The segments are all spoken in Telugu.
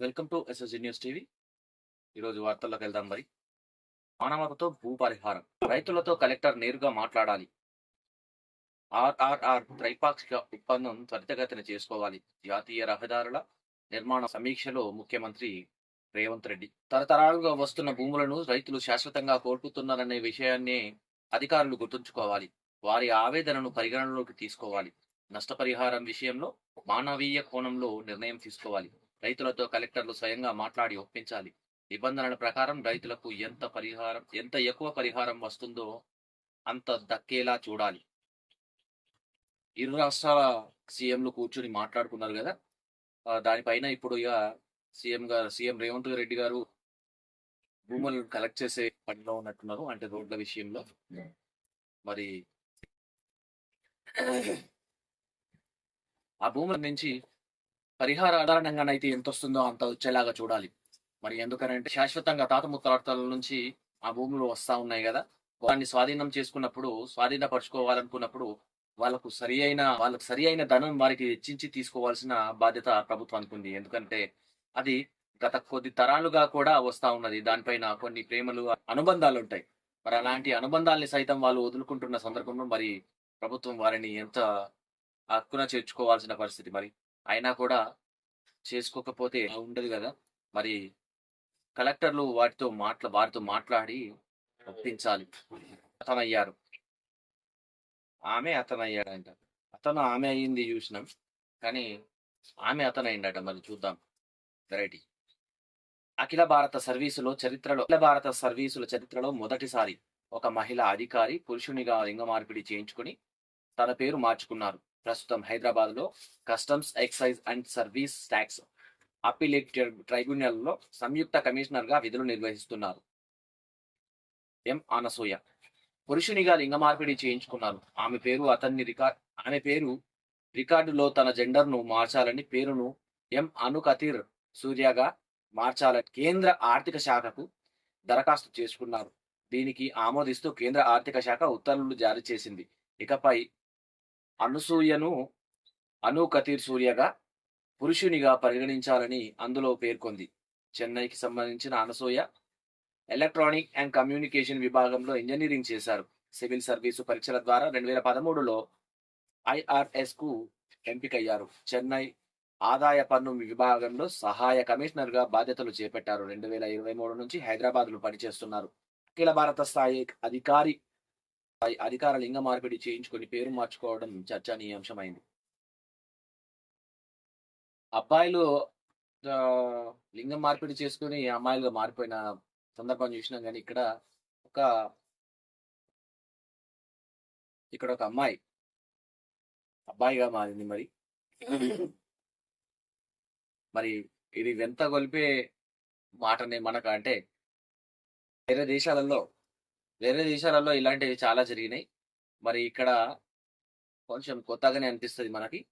Welcome to SSG news TV. ఈరోజు వార్తల్లోకి వెళ్దాం మరి. మానవతతో భూ పరిహారం రైతులతో కలెక్టర్ నేరుగా మాట్లాడాలి. ఆర్ఆర్ఆర్ త్రైపాక్షిక ఒప్పందం త్వరితగతిన చేసుకోవాలి. జాతీయ రహదారుల నిర్మాణ సమీక్షలో ముఖ్యమంత్రి రేవంత్ రెడ్డి. తరతరాలుగా వస్తున్న భూములను రైతులు శాశ్వతంగా కోల్పోతున్నారనే విషయాన్ని అధికారులు గుర్తుంచుకోవాలి. వారి ఆవేదనను పరిగణనలోకి తీసుకోవాలి. నష్టపరిహారం విషయంలో మానవీయ కోణంలో నిర్ణయం తీసుకోవాలి. రైతులతో కలెక్టర్లు స్వయంగా మాట్లాడి ఒప్పించాలి. నిబంధనల ప్రకారం రైతులకు ఎంత పరిహారం ఎంత ఎక్కువ పరిహారం వస్తుందో అంత దక్కేలా చూడాలి. ఇరు రాష్ట్రాల సీఎంలు కూర్చుని మాట్లాడుకున్నారు కదా. దానిపైన ఇప్పుడు ఇక సీఎం గారు సీఎం రేవంత్ రెడ్డి గారు భూములను కలెక్ట్ చేసే పనిలో ఉన్నట్టున్నారు అంటే రోడ్ల విషయంలో. మరి ఆ భూముల నుంచి పరిహార ఆధారంగానైతే ఎంత వస్తుందో అంత వచ్చేలాగా చూడాలి. మరి ఎందుకనంటే శాశ్వతంగా తాత ముత్తాతల నుంచి ఆ భూములు వస్తా ఉన్నాయి కదా. వారిని స్వాధీనం చేసుకున్నప్పుడు స్వాధీనపరచుకోవాలనుకున్నప్పుడు వాళ్ళకు సరి అయిన వాళ్ళకు సరి అయిన ధనం వారికి హెచ్చించి తీసుకోవాల్సిన బాధ్యత ప్రభుత్వానికి ఉంది. ఎందుకంటే అది గత కొద్ది తరాలుగా కూడా వస్తా ఉన్నది. దానిపైన కొన్ని ప్రేమలు అనుబంధాలు ఉంటాయి. మరి అలాంటి అనుబంధాల్ని సైతం వాళ్ళు వదులుకుంటున్న సందర్భంలో మరి ప్రభుత్వం వారిని ఎంత హక్కున చేర్చుకోవాల్సిన పరిస్థితి మరి? అయినా కూడా చేసుకోకపోతే ఉండదు కదా. మరి కలెక్టర్లు వాటితో మాట్లా వారితో మాట్లాడి ఒప్పించాలి అతనయ్యారు. ఆమె అతనయ్యాడంట. అతను ఆమె అయ్యింది చూసినాం. కానీ ఆమె అతనయ్యిండట మరి చూద్దాం. వెరైటీ. అఖిల భారత సర్వీసులో చరిత్రలో అఖిల భారత సర్వీసుల చరిత్రలో మొదటిసారి ఒక మహిళ అధికారి పురుషునిగా లింగ మార్పిడి చేయించుకుని తన పేరు మార్చుకున్నారు. ప్రస్తుతం హైదరాబాద్లో customs excise and service tax appellate ట్రైబ్యునల్లో సంయుక్త కమిషనర్గా విధులు నిర్వహిస్తున్నారు. ఎం. అనసూయ పురుషునిగా లింగ మార్పిడి చేయించుకున్నారు. ఆమె పేరు అతన్ని రికార్డ్ ఆమె పేరు రికార్డులో తన జెండర్ను మార్చాలని పేరును ఎం. అనుకతిర్ సూర్యగా మార్చాలని కేంద్ర ఆర్థిక శాఖకు దరఖాస్తు చేసుకున్నారు. దీనికి ఆమోదిస్తూ కేంద్ర ఆర్థిక శాఖ ఉత్తర్వులు జారీ చేసింది. ఇకపై అనసూయను అను కతీర్ సూర్యగా పురుషునిగా పరిగణించాలని అందులో పేర్కొంది. చెన్నైకి సంబంధించిన అనసూయ ఎలక్ట్రానిక్ అండ్ కమ్యూనికేషన్ విభాగంలో ఇంజనీరింగ్ చేశారు. సివిల్ సర్వీసు పరీక్షల ద్వారా రెండు వేల పదమూడులో ఐఆర్ఎస్కు ఎంపికయ్యారు. చెన్నై ఆదాయ పన్ను విభాగంలో సహాయ కమిషనర్గా బాధ్యతలు చేపట్టారు. రెండు వేల ఇరవై మూడు నుంచి హైదరాబాద్లో పనిచేస్తున్నారు. అఖిల భారత స్థాయి అధికారి అధికార లింగ మార్పిడి చేయించుకొని పేరు మార్చుకోవడం చర్చనీయాంశమైంది. అబ్బాయిలు లింగం మార్పిడి చేసుకుని అమ్మాయిలుగా మారిపోయిన సందర్భం చూసినాం కానీ ఇక్కడ ఒక ఇక్కడ ఒక అమ్మాయి అబ్బాయిగా మారింది మరి. మరి ఇది వెంత గొలిపే మాటనే మనకు అంటే వేరే దేశాలలో వేరే దేశాలలో ఇలాంటివి చాలా జరిగినాయి. మరి ఇక్కడ కొంచెం కొత్తగానే అనిపిస్తుంది మనకి.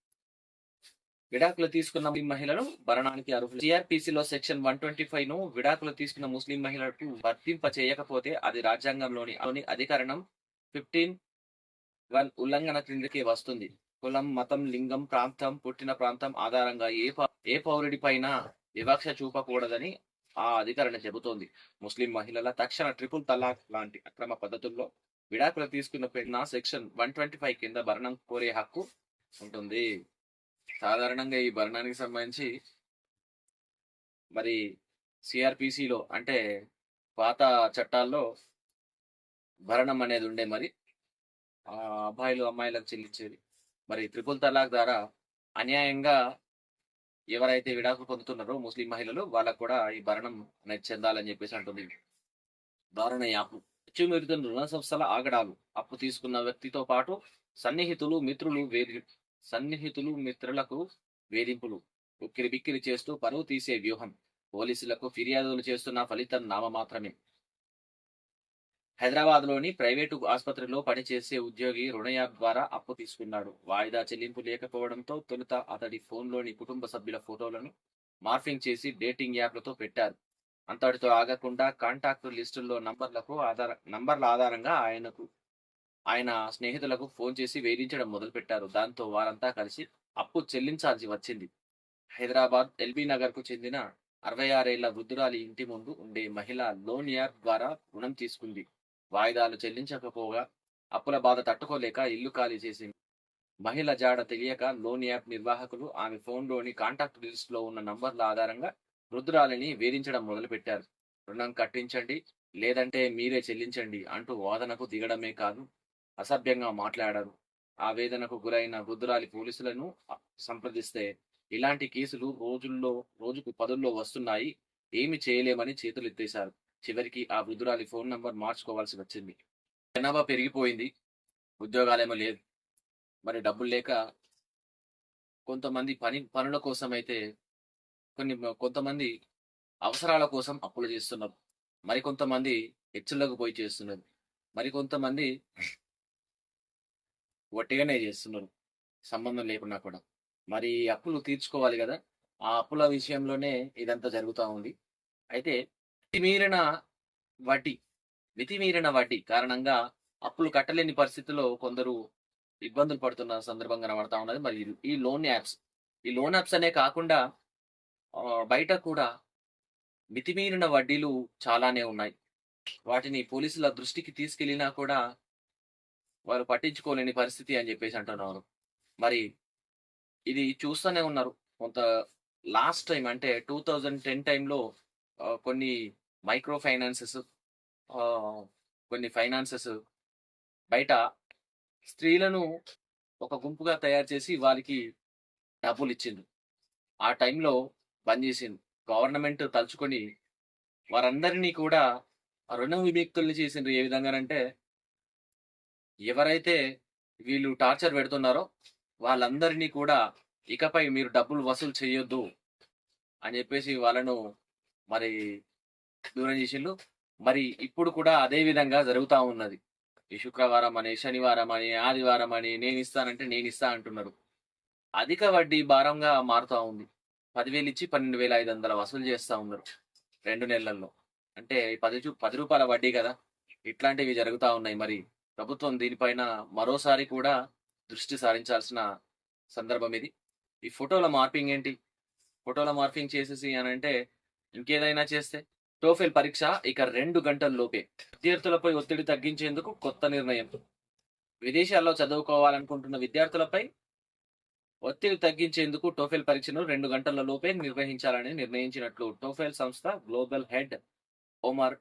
విడాకులు తీసుకున్న ముస్లిం మహిళలు భరణానికి అర్హులు. సిఆర్పిసిలో సెక్షన్ వన్ ట్వంటీ ఫైవ్ను విడాకులు తీసుకున్న ముస్లిం మహిళలకు వర్తింప చేయకపోతే అది రాజ్యాంగంలోని లోని అధికరణం ఫిఫ్టీన్ వన్ ఉల్లంఘన క్రిందకి వస్తుంది. కులం మతం లింగం ప్రాంతం పుట్టిన ప్రాంతం ఆధారంగా ఏ ప- ఏ పౌరుడి పైన వివక్ష చూపకూడదని ఆ అధికారిని చెబుతోంది. ముస్లిం మహిళల తక్షణ ట్రిపుల్ తలాక్ లాంటి అక్రమ పద్ధతుల్లో విడాకులు తీసుకున్న పెట్టిన సెక్షన్ వన్ ట్వంటీ ఫైవ్ కింద భరణం కోరే హక్కు ఉంటుంది. సాధారణంగా ఈ భరణానికి సంబంధించి మరి సిఆర్పిసిలో అంటే పాత చట్టాల్లో భరణం అనేది ఉండే మరి ఆ అబ్బాయిలు అమ్మాయిలకు చెల్లించేది. మరి త్రిపుల్ తలాక్ ద్వారా అన్యాయంగా ఎవరైతే విడాకులు పొందుతున్నారో ముస్లిం మహిళలు వాళ్ళకు కూడా ఈ భరణం అనేది చెందాలని చెప్పేసి అంటుంది. దారుణ యాపు. మెచ్చుమెరుతున్న రుణ సంస్థల ఆగడాలు. అప్పు తీసుకున్న వ్యక్తితో పాటు సన్నిహితులు మిత్రులు వేధి సన్నిహితులు మిత్రులకు వేధింపులు. ఉక్కిరి బిక్కిరి చేస్తూ పరువు తీసే వ్యూహం. పోలీసులకు ఫిర్యాదులు చేస్తున్న ఫలితం నామ మాత్రమే హైదరాబాద్లోని ప్రైవేటు ఆసుపత్రిలో పనిచేసే ఉద్యోగి రుణ యాప్ ద్వారా అప్పు తీసుకున్నాడు. వాయిదా చెల్లింపు లేకపోవడంతో తొలుత అతడి ఫోన్లోని కుటుంబ సభ్యుల ఫోటోలను మార్ఫింగ్ చేసి డేటింగ్ యాప్లతో పెట్టారు. అంతటితో ఆగకుండా కాంటాక్ట్ లిస్టుల్లో నంబర్లకు ఆధార నంబర్ల ఆధారంగా ఆయనకు ఆయన స్నేహితులకు ఫోన్ చేసి వేధించడం మొదలుపెట్టారు. దాంతో వారంతా కలిసి అప్పు చెల్లించాల్సి వచ్చింది. హైదరాబాద్ ఎల్బీ నగర్కు చెందిన అరవై ఆరేళ్ళ వృద్ధురాలి ఇంటి ముందు ఉండే మహిళ లోన్ యాప్ ద్వారా రుణం తీసుకుంది. వాయిదాలు చెల్లించకపోగా అప్పుల బాధ తట్టుకోలేక ఇల్లు ఖాళీ చేసింది. మహిళ జాడ తెలియక లోన్ యాప్ నిర్వాహకులు ఆమె ఫోన్లోని కాంటాక్ట్ లిస్ట్లో ఉన్న నంబర్ల ఆధారంగా వృద్ధురాలిని వేధించడం మొదలుపెట్టారు. రుణం కట్టించండి లేదంటే మీరే చెల్లించండి అంటూ వాదనకు దిగడమే కాదు అసభ్యంగా మాట్లాడారు. ఆవేదనకు గురైన వృద్ధురాలి పోలీసులను సంప్రదిస్తే ఇలాంటి కేసులు రోజుల్లో రోజుకు పదుల్లో వస్తున్నాయి ఏమి చేయలేమని చేతులు ఎత్తేశారు చివరికి ఆ వృద్ధురాలి ఫోన్ నంబర్ మార్చుకోవాల్సి వచ్చింది. జనాభా పెరిగిపోయింది. ఉద్యోగాలేమో లేదు. మరి డబ్బులు లేక కొంతమంది పని పనుల కోసం అయితే కొన్ని కొంతమంది అవసరాల కోసం అప్పులు చేస్తున్నారు. మరి కొంతమంది హెచ్చులకు పోయి చేస్తున్నారు. మరి కొంతమంది చేస్తున్నారు. సంబంధం లేకున్నా కూడా. మరి అప్పులు తీర్చుకోవాలి కదా. ఆ అప్పుల విషయంలోనే ఇదంతా జరుగుతూ ఉంది. అయితే మితిమీరిన వడ్డీ మితిమీరిన వడ్డీ కారణంగా అప్పులు కట్టలేని పరిస్థితిలో కొందరు ఇబ్బందులు పడుతున్న సందర్భంగా కనబడతా ఉన్నది. మరి ఈ లోన్ యాప్స్. ఈ లోన్ యాప్స్ అనే కాకుండా బయట కూడా మితిమీరిన వడ్డీలు చాలానే ఉన్నాయి. వాటిని పోలీసుల దృష్టికి తీసుకెళ్ళినా కూడా వారు పట్టించుకోలేని పరిస్థితి అని చెప్పేసి అంటున్నారు. మరి ఇది చూస్తూనే ఉన్నారు. కొంత లాస్ట్ టైం అంటే టూ థౌజండ్ టెన్ టైంలో కొన్ని మైక్రో ఫైనాన్సెస్ కొన్ని ఫైనాన్సెస్ బయట స్త్రీలను ఒక గుంపుగా తయారు చేసి వాళ్ళకి డబ్బులు ఇచ్చింది ఆ టైంలో బంద్ చేసింది గవర్నమెంట్ తలుచుకొని వారందరినీ కూడా రుణ విముక్తుల్ని చేసిండ్రు. ఏ విధంగానంటే ఎవరైతే వీళ్ళు టార్చర్ పెడుతున్నారో వాళ్ళందరినీ కూడా ఇకపై మీరు డబ్బులు వసూలు చేయొద్దు అని చెప్పేసి వాళ్ళను మరి దూరం చేసిండు మరి ఇప్పుడు కూడా అదే విధంగా జరుగుతూ ఉన్నది. ఈ శుక్రవారం అని శనివారం అని ఆదివారం అని నేను ఇస్తానంటే నేను ఇస్తా అంటున్నారు. అధిక వడ్డీ భారంగా మారుతా ఉంది. పదివేలు ఇచ్చి పన్నెండు వేల ఐదు వందల వసూలు చేస్తూ ఉన్నారు రెండు నెలల్లో. అంటే పది పది రూపాయల వడ్డీ కదా. ఇట్లాంటివి జరుగుతూ ఉన్నాయి. మరి ప్రభుత్వం దీనిపైన మరోసారి కూడా దృష్టి సారించాల్సిన సందర్భం ఇది. ఈ ఫోటోల మార్పింగ్ ఏంటి? ఫోటోల మార్పింగ్ చేసేసి అని అంటే ఇంకేదైనా చేస్తే టోఫెల్ పరీక్ష ఇక రెండు గంటల లోపే. విద్యార్థులపై ఒత్తిడి తగ్గించేందుకు కొత్త నిర్ణయం. విదేశాల్లో చదువుకోవాలనుకుంటున్న విద్యార్థులపై ఒత్తిడి తగ్గించేందుకు టోఫెల్ పరీక్షను రెండు గంటల లోపే నిర్వహించాలని నిర్ణయించినట్లు టోఫెల్ సంస్థ గ్లోబల్ హెడ్ ఒమర్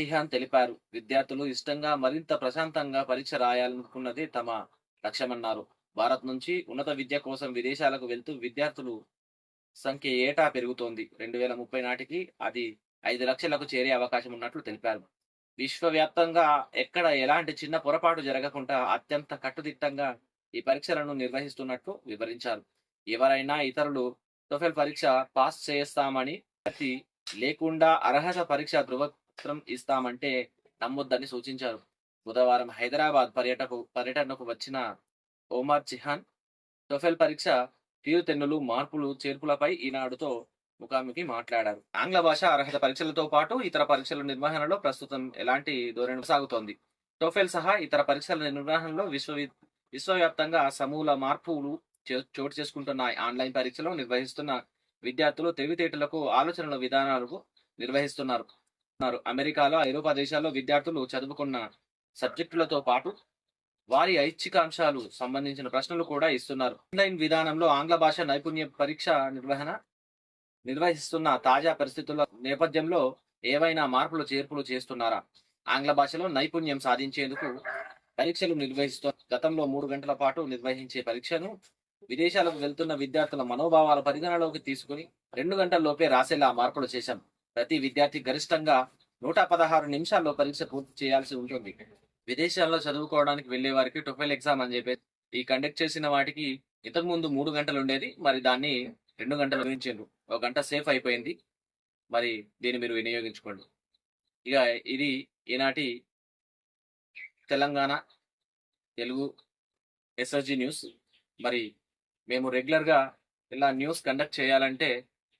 చిహాన్ తెలిపారు. విద్యార్థులు ఇష్టంగా మరింత ప్రశాంతంగా పరీక్ష రాయాలనుకున్నది తమ లక్ష్యమన్నారు. భారత్ నుంచి ఉన్నత విద్య కోసం విదేశాలకు వెళ్తూ విద్యార్థులు సంఖ్య ఏటా పెరుగుతోంది. రెండు వేల ముప్పై నాటికి అది ఐదు లక్షలకు చేరే అవకాశం ఉన్నట్లు తెలిపారు. విశ్వవ్యాప్తంగా ఎక్కడ ఎలాంటి చిన్న పొరపాటు జరగకుండా అత్యంత కట్టుదిట్టంగా ఈ పరీక్షలను నిర్వహిస్తున్నట్లు వివరించారు. ఎవరైనా ఇతరులు టోఫెల్ పరీక్ష పాస్ చేస్తామని ప్రతి లేకుండా అర్హత పరీక్ష ధృవపత్రం ఇస్తామంటే నమ్మొద్దని సూచించారు. బుధవారం హైదరాబాద్ పర్యటకు పర్యటనకు వచ్చిన ఓమార్ చిహాన్ టొఫెల్ పరీక్ష తీరుతెన్నులు మార్పులు చేర్పులపై ఈనాడుతో ముఖాముఖి మాట్లాడారు. ఆంగ్ల భాష అర్హత పరీక్షలతో పాటు ఇతర పరీక్షల నిర్వహణలో ప్రస్తుతం ఎలాంటి ధోరణి సాగుతోంది టోఫెల్ సహా ఇతర పరీక్షల నిర్వహణలో విశ్వవి విశ్వవ్యాప్తంగా సమూల మార్పులు చోటు చేసుకుంటున్న ఆన్లైన్ పరీక్షలు నిర్వహిస్తున్న విద్యార్థులు తెలివితేటలకు ఆలోచనల విధానాలకు నిర్వహిస్తున్నారు. అమెరికాలో ఐరోపా దేశాల్లో విద్యార్థులు చదువుకున్న సబ్జెక్టులతో పాటు వారి ఐచ్ఛికాంశాలు సంబంధించిన ప్రశ్నలు కూడా ఇస్తున్నారు. ఆన్లైన్ విధానంలో ఆంగ్ల భాష నైపుణ్య పరీక్ష నిర్వహణ నిర్వహిస్తున్న తాజా పరిస్థితుల నేపథ్యంలో ఏవైనా మార్పులు చేర్పులు చేస్తున్నారా? ఆంగ్ల భాషలో నైపుణ్యం సాధించేందుకు పరీక్షలు నిర్వహిస్తూ గతంలో మూడు గంటల పాటు నిర్వహించే పరీక్షను విదేశాలకు వెళ్తున్న విద్యార్థుల మనోభావాల పరిగణలోకి తీసుకుని రెండు గంటల్లోపే రాసేలా మార్పులు చేశాం. ప్రతి విద్యార్థి గరిష్టంగా నూట పదహారు నిమిషాల్లో పరీక్ష పూర్తి చేయాల్సి ఉంటుంది. విదేశాల్లో చదువుకోవడానికి వెళ్ళే వారికి టొఫెల్ ఎగ్జామ్ అని చెప్పి ఈ కండక్ట్ చేసిన వాటికి ఇంతకు ముందు మూడు గంటలు ఉండేది మరి దాన్ని రెండు గంటలు విధించారు ఒక గంట సేఫ్ అయిపోయింది. మరి దీన్ని మీరు వినియోగించుకోండి. ఇక ఇది ఈనాటి తెలంగాణ తెలుగు ఎస్ఎస్జి న్యూస్. మరి మేము రెగ్యులర్గా ఇలా న్యూస్ కండక్ట్ చేయాలంటే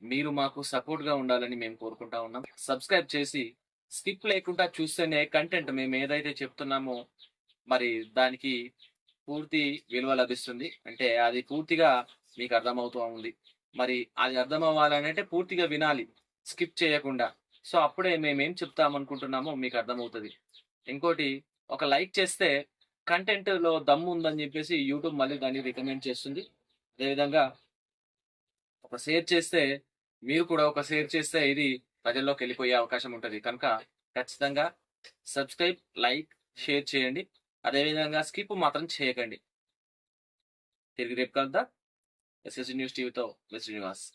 మీరు మాకు సపోర్ట్గా ఉండాలని మేము కోరుకుంటా ఉన్నాం. సబ్స్క్రైబ్ చేసి స్కిప్ లేకుండా చూస్తేనే కంటెంట్ మేము ఏదైతే చెప్తున్నామో మరి దానికి పూర్తి విలువ లభిస్తుంది. అంటే అది పూర్తిగా మీకు అర్థమవుతూ ఉంది. మరి అది అర్థం అవ్వాలనంటే పూర్తిగా వినాలి. స్కిప్ చేయకుండా. సో అప్పుడే మేమేం చెప్తామనుకుంటున్నామో అనుకుంటున్నామో మీకు అర్థమవుతుంది. ఇంకోటి ఒక లైక్ చేస్తే కంటెంట్లో దమ్ము ఉందని చెప్పేసి యూట్యూబ్ మళ్ళీ దాన్ని రికమెండ్ చేస్తుంది. అదేవిధంగా ఒక షేర్ చేస్తే మీరు కూడా ఒక షేర్ చేస్తే ఇది ప్రజల్లోకి వెళ్ళిపోయే అవకాశం ఉంటుంది. కనుక ఖచ్చితంగా సబ్స్క్రైబ్ లైక్ షేర్ చేయండి. అదేవిధంగా స్కిప్ మాత్రం చేయకండి. తిరిగి రేపు కలుద్దాం. SH 入しと言うと別にいます。